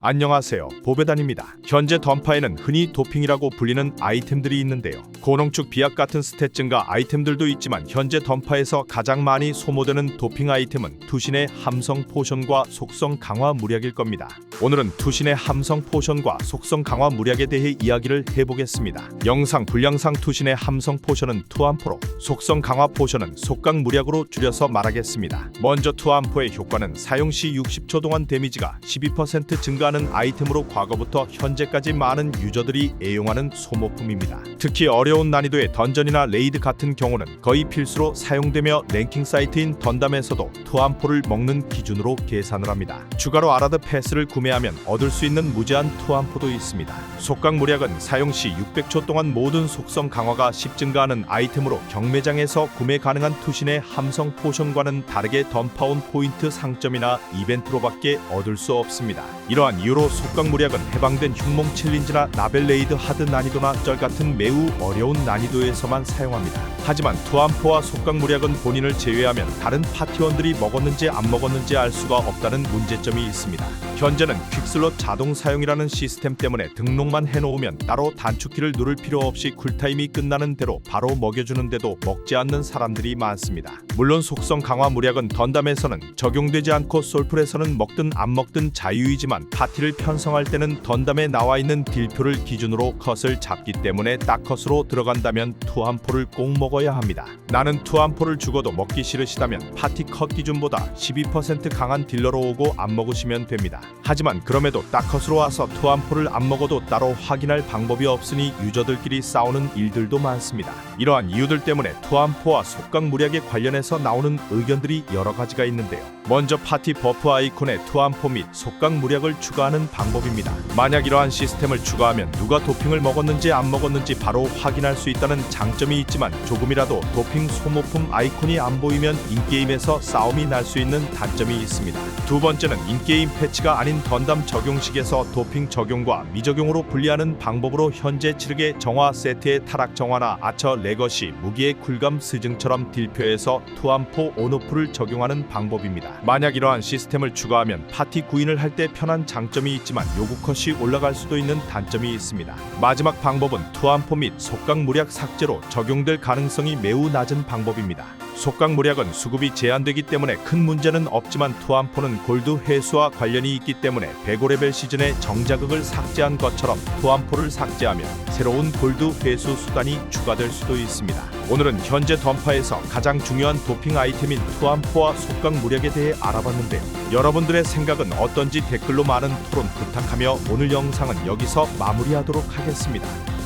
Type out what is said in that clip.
안녕하세요. 보배단입니다. 현재 던파에는 흔히 도핑이라고 불리는 아이템들이 있는데요. 고농축 비약 같은 스탯 증가 아이템들도 있지만 현재 던파에서 가장 많이 소모되는 도핑 아이템은 투신의 함성 포션과 속성 강화 무약일 겁니다. 오늘은 투신의 함성 포션과 속성 강화 무약에 대해 이야기를 해보겠습니다. 영상 분량상 투신의 함성 포션은 투암포로, 속성 강화 포션은 속강 무약으로 줄여서 말하겠습니다. 먼저 투암포의 효과는 사용 시 60초 동안 데미지가 12% 증가하는 아이템으로 과거부터 현재까지 많은 유저들이 애용하는 소모품입니다. 특히 어려운 난이도의 던전이나 레이드 같은 경우는 거의 필수로 사용되며 랭킹 사이트인 던담에서도 투암포를 먹는 기준으로 계산을 합니다. 추가로 아라드 패스를 구매 하면 얻을 수 있는 무제한 투암포도 있습니다. 속강 무략은 사용 시 600초 동안 모든 속성 강화가 10 증가하는 아이템으로 경매장에서 구매 가능한 투신의 함성 포션과는 다르게 던파운 포인트 상점이나 이벤트로밖에 얻을 수 없습니다. 이러한 이유로 속강 무략은 해방된 흉몽 챌린지나 나벨 레이드 하드 난이도나 쩔 같은 매우 어려운 난이도에서만 사용합니다. 하지만 투암포와 속강 무략은 본인을 제외하면 다른 파티원들이 먹었는지 안 먹었는지 알 수가 없다는 문제점이 있습니다. 현재는 퀵슬롯 자동 사용이라는 시스템 때문에 등록만 해놓으면 따로 단축키를 누를 필요 없이 쿨타임이 끝나는 대로 바로 먹여주는데도 먹지 않는 사람들이 많습니다. 물론 속성 강화 무략은 던담에서는 적용되지 않고 솔플에서는 먹든 안 먹든 자유이지만 파티를 편성할 때는 던담에 나와 있는 딜표를 기준으로 컷을 잡기 때문에 딱 컷으로 들어간다면 투함포를 꼭 먹어야 합니다. 나는 투함포를 죽어도 먹기 싫으시다면 파티 컷 기준보다 12% 강한 딜러로 오고 안 먹으시면 됩니다. 하지만 그럼에도 딱 컷으로 와서 투함포를 안 먹어도 따로 확인할 방법이 없으니 유저들끼리 싸우는 일들도 많습니다. 이러한 이유들 때문에 투함포와 속강 무략에 관련해서 나오는 의견들이 여러 가지가 있는데요. 먼저 파티 버프 아이콘에 투함포 및 속강 무략을 추가하는 방법입니다. 만약 이러한 시스템을 추가하면 누가 도핑을 먹었는지 안 먹었는지 바로 확인할 수 있다는 장점이 있지만 조금이라도 도핑 소모품 아이콘이 안 보이면 인게임에서 싸움이 날 수 있는 단점이 있습니다. 두 번째는 인게임 패치가 아닌 던담 적용식에서 도핑 적용과 미적용으로 분리하는 방법으로 현재 칠흑의 정화 세트의 타락 정화나 아처 레거시 무기의 쿨감 스증처럼 딜표에서 투암포 온오프를 적용하는 방법입니다. 만약 이러한 시스템을 추가하면 파티 구인을 할 때 편한 장점이 있지만 요구 컷이 올라갈 수도 있는 단점이 있습니다. 마지막 방법은 투암포 및 속강 무략 삭제로 적용될 가능성이 매우 낮은 방법입니다. 속강 무략은 수급이 제한되기 때문에 큰 문제는 없지만 투암포는 골드 회수와 관련이 있기 때문에 105레벨 시즌에 정자극을 삭제한 것처럼 투암포를 삭제하면 새로운 골드 회수 수단이 추가될 수도 있습니다. 오늘은 현재 던파에서 가장 중요한 도핑 아이템인 투암포와 속강 무략에 대해 알아봤는데요. 여러분들의 생각은 어떤지 댓글로 많은 토론 부탁하며 오늘 영상은 여기서 마무리하도록 하겠습니다.